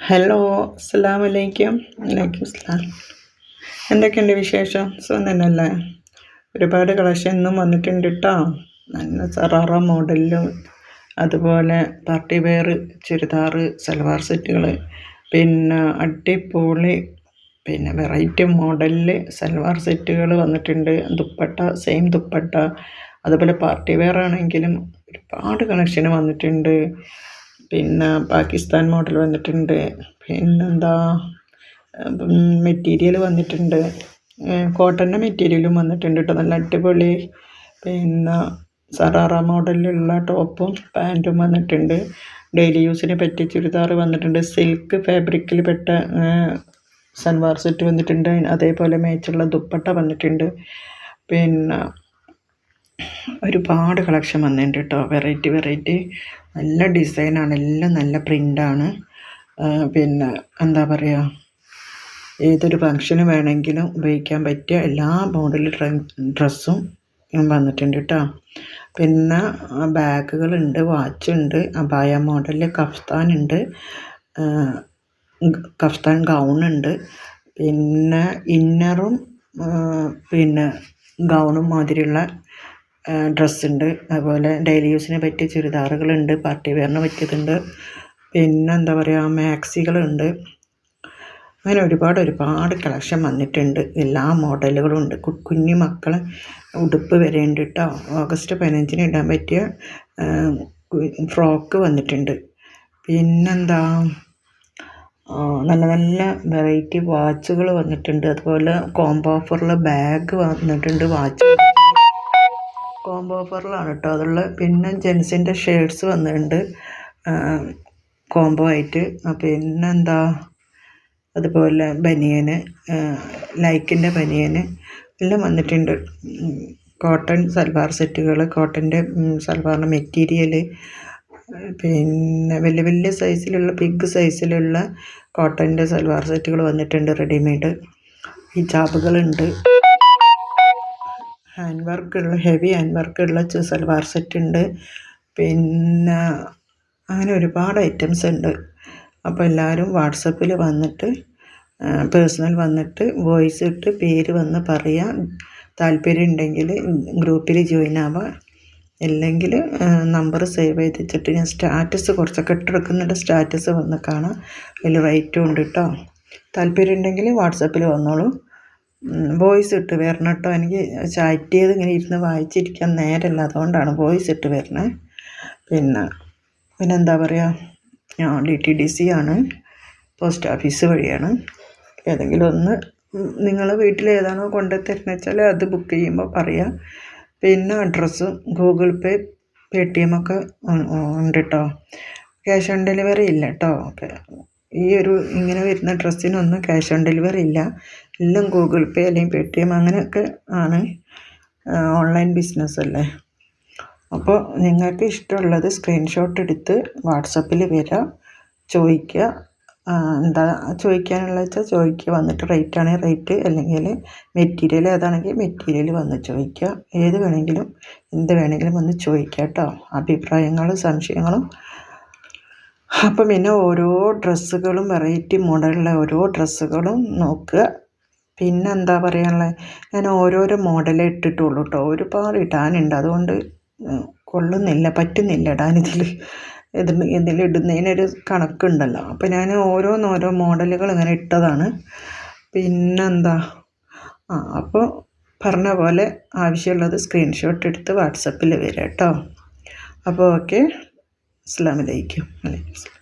Hello അസ്സാം വലൈക്കും വലൈക്കും അസ്ലാം എന്തൊക്കെയുണ്ട് വിശേഷം? സുഖം തന്നെയല്ലേ? ഒരുപാട് കളക്ഷൻ ഇന്നും വന്നിട്ടുണ്ട് കേട്ടോ നല്ല സറാറ മോഡലിലും അതുപോലെ പാർട്ടി വെയർ ചുരിദാർ സൽവാർ സെറ്റുകൾ പിന്നെ അടിപൊളി പിന്നെ വെറൈറ്റി മോഡലിൽ സൽവാർ സെറ്റുകൾ വന്നിട്ടുണ്ട്. ദുപ്പട്ട സെയിം ദുപ്പട്ട. അതുപോലെ പാർട്ടി വെയർ ആണെങ്കിലും ഒരുപാട് കളക്ഷൻ വന്നിട്ടുണ്ട്. പിന്നെ പാകിസ്ഥാൻ മോഡൽ വന്നിട്ടുണ്ട്. പിന്നെന്താ മെറ്റീരിയൽ വന്നിട്ടുണ്ട്. കോട്ടന്റെ മെറ്റീരിയലും വന്നിട്ടുണ്ട് കേട്ടോ നല്ല അടിപൊളി. പിന്നെ സറാറ മോഡലിലുള്ള ടോപ്പും പാന്റും വന്നിട്ടുണ്ട്. ഡെയിലി യൂസിന് പറ്റിയ ചുരിദാർ വന്നിട്ടുണ്ട്. സിൽക്ക് ഫാബ്രിക്കിൽ പെട്ട സൽവാർ സെറ്റ് വന്നിട്ടുണ്ട്. അതേപോലെ മേച്ചുള്ള ദുപ്പട്ട വന്നിട്ടുണ്ട്. പിന്നെ ഒരുപാട് കളക്ഷൻ വന്നിട്ടുണ്ട് കേട്ടോ വെറൈറ്റി വെറൈറ്റി. നല്ല ഡിസൈനാണ്. എല്ലാം നല്ല പ്രിന്റാണ് പിന്നെ എന്താ പറയുക ഏതൊരു ഫങ്ഷന് വേണമെങ്കിലും ഉപയോഗിക്കാൻ പറ്റിയ എല്ലാ മോഡൽ ഡ്രസ്സും വന്നിട്ടുണ്ട് കേട്ടോ പിന്നെ ബാഗുകളുണ്ട് വാച്ചുണ്ട് അബായ മോഡൽ കഫ്താനുണ്ട് കഫ്താൻ ഗൗണുണ്ട്. പിന്നെ ഇന്നറും പിന്നെ ഗൗണും മാതിരിയുള്ള ഡ്രസ്സുണ്ട്. അതുപോലെ ഡെയിലി യൂസിന് പറ്റിയ ചുരിദാറുകളുണ്ട് പാർട്ടി വെയറിന് പറ്റിയതുണ്ട്. പിന്നെ എന്താ പറയുക മാക്സികളുണ്ട്. അങ്ങനെ ഒരുപാട് ഒരുപാട് കളക്ഷൻ വന്നിട്ടുണ്ട്. എല്ലാ മോഡലുകളും ഉണ്ട് കുഞ്ഞു മക്കളെ ഉടുപ്പ് വരെ ഉണ്ട് ഓഗസ്റ്റ് പതിനഞ്ചിന് ഇടാൻ പറ്റിയ ഫ്രോക്ക് വന്നിട്ടുണ്ട്. പിന്നെന്താ നല്ല നല്ല വെറൈറ്റി വാച്ചുകൾ വന്നിട്ടുണ്ട്. അതുപോലെ കോംബോ ഓഫറിൽ ബാഗ് വന്നിട്ടുണ്ട് വാച്ച്. കോംബോ ഓഫറിലാണ് കേട്ടോ. അതുള്ളത് പിന്നെ ജെൻസിന്റെ ഷർട്ട്സ് വന്നിട്ടുണ്ട്. കോംബോ ആയിട്ട്. പിന്നെന്താ? അതുപോലെ ബനിയന് ലൈക്കിന്റെ ബനിയന് എല്ലാം വന്നിട്ടുണ്ട്. കോട്ടൺ സൽവാർ സെറ്റുകൾ കോട്ടന്റെ സൽവാറിന്റെ മെറ്റീരിയൽ പിന്നെ വലിയ വലിയ സൈസിലുള്ള ബിഗ് സൈസിലുള്ള കോട്ടന്റെ സൽവാർ സെറ്റുകൾ വന്നിട്ടുണ്ട് റെഡിമെയ്ഡ്. ഹിജാബുകളുണ്ട് ഹാൻഡ് വർക്കുള്ള ഹെവി ഹാൻഡ് വർക്കുള്ള സൽവാർ സെറ്റ് ഉണ്ട് പിന്നെ അങ്ങനെ ഒരുപാട് ഐറ്റംസ് ഉണ്ട്. അപ്പോൾ എല്ലാവരും വാട്സപ്പിൽ വന്നിട്ട് പേഴ്സണൽ വന്നിട്ട് വോയിസ് ഇട്ട് പേര് വന്ന് പറയാം. താല്പര്യം ഉണ്ടെങ്കിൽ ഗ്രൂപ്പിൽ ജോയിൻ ആവാം. അല്ലെങ്കിൽ നമ്പർ സേവ് ചെയ്ത് വെച്ചിട്ട് ഞാൻ സ്റ്റാറ്റസ് കുറച്ചൊക്കെ ഇട്ടെടുക്കുന്നുണ്ട്. സ്റ്റാറ്റസ് വന്ന് കാണാം. അതിൽ റേറ്റും ഉണ്ട് കേട്ടോ താല്പര്യം ഉണ്ടെങ്കിൽ വാട്സപ്പിൽ വന്നോളൂ. വോയിസ് ഇട്ട് വരണം കേട്ടോ എനിക്ക് ചാറ്റ് ചെയ്ത് ഇങ്ങനെ ഇരുന്ന് വായിച്ചിരിക്കാൻ നേരമല്ല അതുകൊണ്ടാണ് വോയിസ് ഇട്ട് വരണേ. പിന്നെ പിന്നെന്താ പറയുക ഞാൻ ഡി ടി ഡി സി ആണ്. പോസ്റ്റ് ഓഫീസ് വഴിയാണ്. ഏതെങ്കിലും ഒന്ന് നിങ്ങൾ വീട്ടിൽ ഏതാണോ കൊണ്ടുതരുന്നത് വെച്ചാൽ അത് ബുക്ക് ചെയ്യുമ്പോൾ പറയാം. പിന്നെ അഡ്രസ്സും Google Pay Paytm ഒക്കെ ഉണ്ട് കേട്ടോ ക്യാഷ് ഓൺ ഡെലിവറി ഇല്ല കേട്ടോ ഈ ഒരു ഇങ്ങനെ വരുന്ന ഡ്രസ്സിനൊന്നും ക്യാഷ് ഓൺ ഡെലിവറി ഇല്ല. എല്ലാം ഗൂഗിൾ പേ അല്ലെങ്കിൽ പേ ടി എം അങ്ങനെയൊക്കെ ആണ് ഓൺലൈൻ ബിസിനസ് അല്ലേ? അപ്പോൾ നിങ്ങൾക്ക് ഇഷ്ടമുള്ളത് സ്ക്രീൻഷോട്ട് എടുത്ത് വാട്സപ്പിൽ വരിക ചോദിക്കുക എന്താ ചോദിക്കാനുള്ള വെച്ചാൽ ചോദിക്കുക വന്നിട്ട് റേറ്റ് ആണെങ്കിൽ റേറ്റ് അല്ലെങ്കിൽ മെറ്റീരിയൽ ഏതാണെങ്കിൽ മെറ്റീരിയൽ വന്ന് ചോദിക്കുക ഏത് വേണമെങ്കിലും എന്ത് വേണമെങ്കിലും വന്ന് ചോദിക്കുക കേട്ടോ അഭിപ്രായങ്ങളും സംശയങ്ങളും അപ്പം പിന്നെ ഓരോ ഡ്രസ്സുകളും വെറൈറ്റി മോഡലുള്ള ഓരോ ഡ്രസ്സുകളും നോക്കുക. പിന്നെ എന്താ പറയാനുള്ളത് ഞാൻ ഓരോരോ മോഡലേ ഇട്ടിട്ടുള്ളൂ കേട്ടോ ഒരുപാട് ഇടാനുണ്ട്. അതുകൊണ്ട് കൊള്ളുന്നില്ല പറ്റുന്നില്ല ഇടാനിതിൽ ഇതിൽ ഇതിലിടുന്നതിനൊരു കണക്കുണ്ടല്ലോ. അപ്പോൾ ഞാൻ ഓരോന്നോരോ മോഡലുകൾ ഇങ്ങനെ ഇട്ടതാണ്. പിന്നെന്താ ആ അപ്പോൾ പറഞ്ഞ പോലെ ആവശ്യമുള്ളത് സ്ക്രീൻഷോട്ട് എടുത്ത് വാട്സപ്പിൽ വരാം കേട്ടോ അപ്പോൾ ഓക്കെ അസ്സാം വലൈക്കും വലൈക്കും